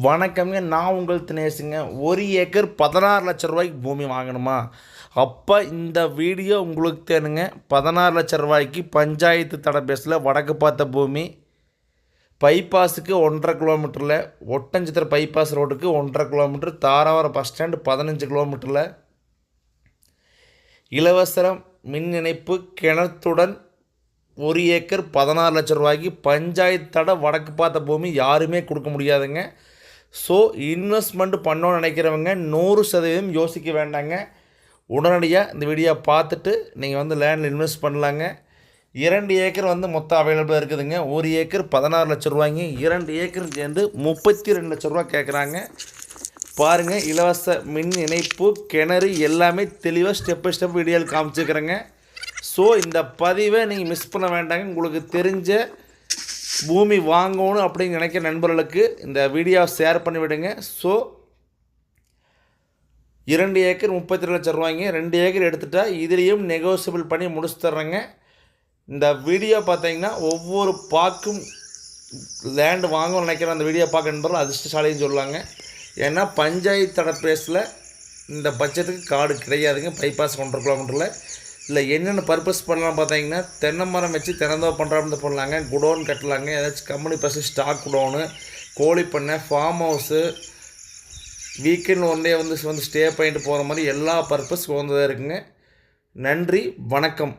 வணக்கம்ங்க நான் உங்கள் தினேஷுங்க. ஒரு ஏக்கர் பதினாறு லட்ச ரூபாய்க்கு பூமி வாங்கணுமா? அப்போ இந்த வீடியோ உங்களுக்கு தேனுங்க பதினாறு லட்ச ரூபாய்க்கு பஞ்சாயத்து தடபேஸில் வடக்கு பார்த்த பூமி. பைபாஸுக்கு ஒன்றரை கிலோமீட்டரில் ஒட்டஞ்சித்திர பைபாஸ் ரோடுக்கு ஒன்றரை கிலோமீட்டர் தாராவரம் பஸ் ஸ்டாண்டு பதினஞ்சு கிலோமீட்டரில். இலவச மின் இணைப்பு கிணத்துடன் ஒரு ஏக்கர் பதினாறு லட்ச ரூபாய்க்கு பஞ்சாயத்து தடை வடக்கு பார்த்த பூமி யாருமே கொடுக்க முடியாதுங்க. ஸோ இன்வெஸ்ட்மெண்ட் பண்ணணும்னு நினைக்கிறவங்க நூறு சதவீதம் யோசிக்க வேண்டாங்க. உடனடியாக இந்த வீடியோ பார்த்துட்டு நீங்கள் வந்து லேண்டில் இன்வெஸ்ட் பண்ணலாங்க. இரண்டு ஏக்கர் வந்து மொத்தம் அவைலபிளாக இருக்குதுங்க. ஒரு ஏக்கர் பதினாறு லட்ச ரூபாய்ங்க. இரண்டு ஏக்கர் சேர்ந்து முப்பத்தி ரெண்டு லட்ச ரூபா கேட்குறாங்க பாருங்கள் இலவச மின் இணைப்பு கிணறு எல்லாமே தெளிவாக ஸ்டெப் பை ஸ்டெப் வீடியோவில் காமிச்சிருக்கிறேங்க. ஸோ இந்த பதிவை நீங்கள் மிஸ் பண்ண வேண்டாங்க. உங்களுக்கு தெரிஞ்ச பூமி வாங்கணும் அப்படின்னு நினைக்கிற நண்பர்களுக்கு இந்த வீடியோ ஷேர் பண்ணிவிடுங்க ஸோ இரண்டு ஏக்கர் முப்பத்தி ரெண்டு லட்சம் ரூபாய்ங்க. ரெண்டு ஏக்கர் எடுத்துட்டா இதுலேயும் நெகோசியபிள் பண்ணி முடிச்சு தர்றேங்க இந்த வீடியோ பார்த்தீங்கன்னா ஒவ்வொரு பாக்கும் லேண்டு வாங்கணும்னு நினைக்கிற அந்த வீடியோ பார்க்க நண்பர்கள் அதிர்ஷ்டசாலின்னு சொல்லுவாங்க. ஏன்னா பஞ்சாயத்து தட பேஸில் இந்த பட்ஜெட்டுக்கு காடு கிடையாதுங்க. பைபாஸ் ஒன்றரை கிலோமீட்டரில் இல்லை என்னென்ன பர்பஸ் பண்ணலாம் பார்த்தீங்கன்னா தென்னை மரம் வச்சு தென்னந்தோ பண்ணுறாங்க பண்ணலாங்க குடோன் கட்டலாங்க. ஏதாச்சும் கம்பெனி பஸ்ஸு ஸ்டாக் குடோனு கோழி பண்ணை farm house weekend one day வந்து வந்து ஸ்டே பண்ணிட்டு போகிற மாதிரி எல்லா பர்பஸ் வந்ததாக இருக்குங்க. நன்றி வணக்கம்.